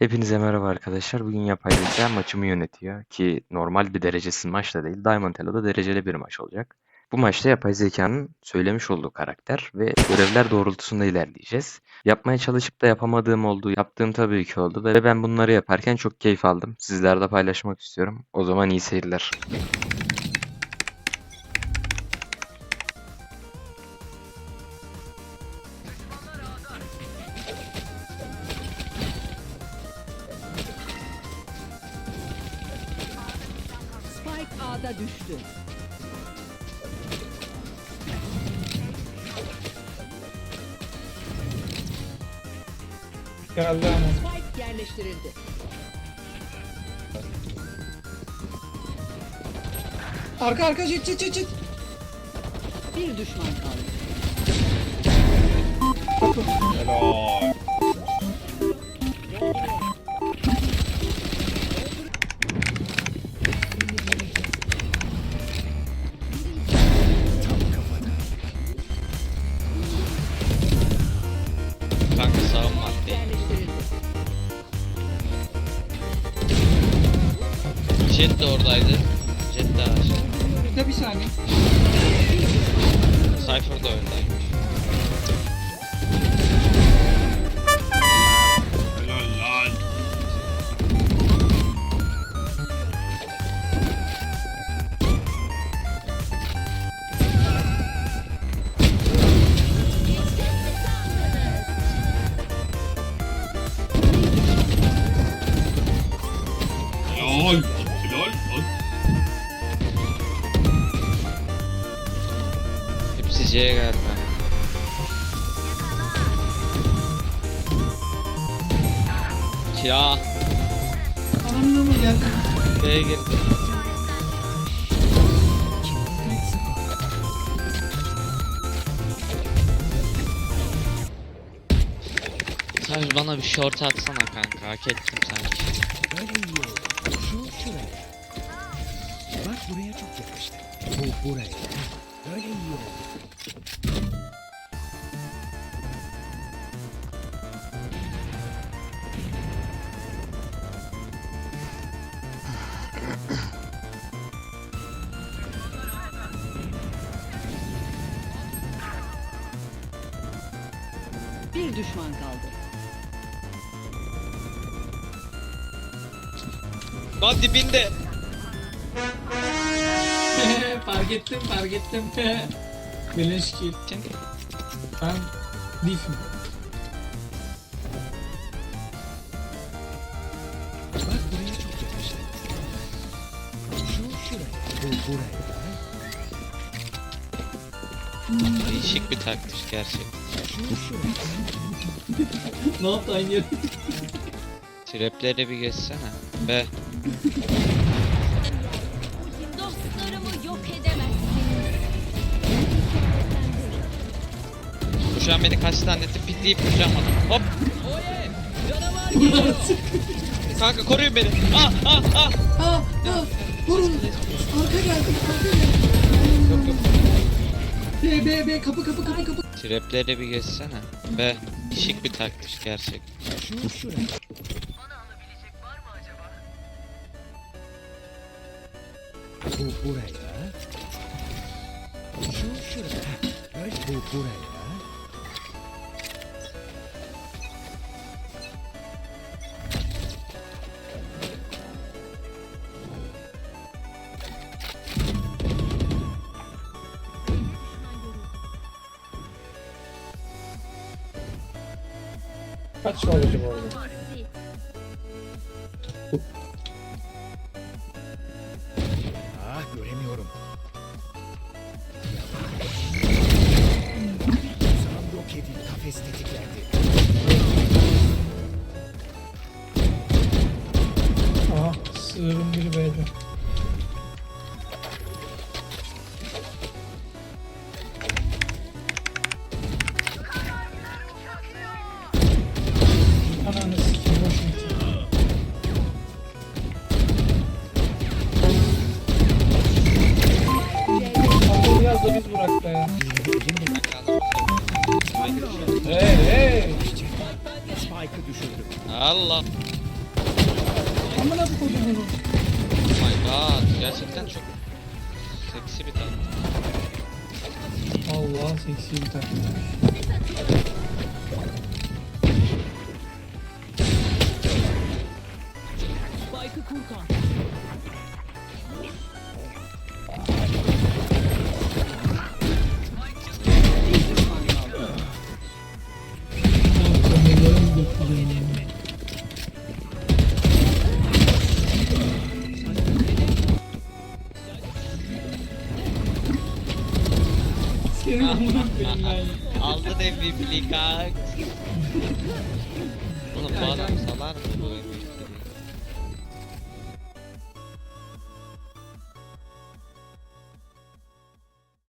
Hepinize merhaba arkadaşlar. Bugün yapay zeka maçımı yönetiyor ki normal bir derecesiz maç değil. Diamond Elo'da dereceli bir maç olacak. Bu maçta yapay zekanın söylemiş olduğu karakter ve görevler doğrultusunda ilerleyeceğiz. Yapmaya çalışıp da yapamadığım oldu, yaptığım tabii ki oldu ve ben bunları yaparken çok keyif aldım. Sizlerle paylaşmak istiyorum. O zaman iyi seyirler. A'da düştü. Geldi ama. Spike yerleştirildi. Arka arka çit çit çit çit. Bir düşman kaldı. Jet de oradaydı. Jet de ağaç. Bir de bir saniye. Cypher da oradaymış. C'ye geldi. Ya Anamına mı geldi? B'ye girdi. Sen bana bir short atsana kanka hak ettim sanki. Şu şuraya. Bak buraya çok yakıştı. Bu buraya. Böyle iyi oldu. Bir düşman kaldı. Lan dibinde. Fark ettim fark ettim. Beleş kill. Ben diffim. Bak buraya çok yakıştı. Şu şuraya. Bu buraya. Değişik bir taktik gerçekten. Ne yaptı aynı yere? Trapleri bir geçsene. Be. şu an beni kaç tane etti pitleyip vuracağım adam. Hop. Kanka koruyun beni. Ah ah ah. Ha ha. Vurun. Arka geldi. Arka. Yok yok. B B B kapı kapı kapı kapı. Trapleri bir geçsene. Be. Değişik bir taktik şuraya. Bu buraya. Şu şuraya. Bu buraya. Kaç var acaba orada? Allah. Amına kodumu. Oh my god. Gerçekten çok seksi bir tane. Allah seksi bir tane. Spike'ı kur Aldın MVP'li kanka. Oğlum bu adam salar mı bu oyunu?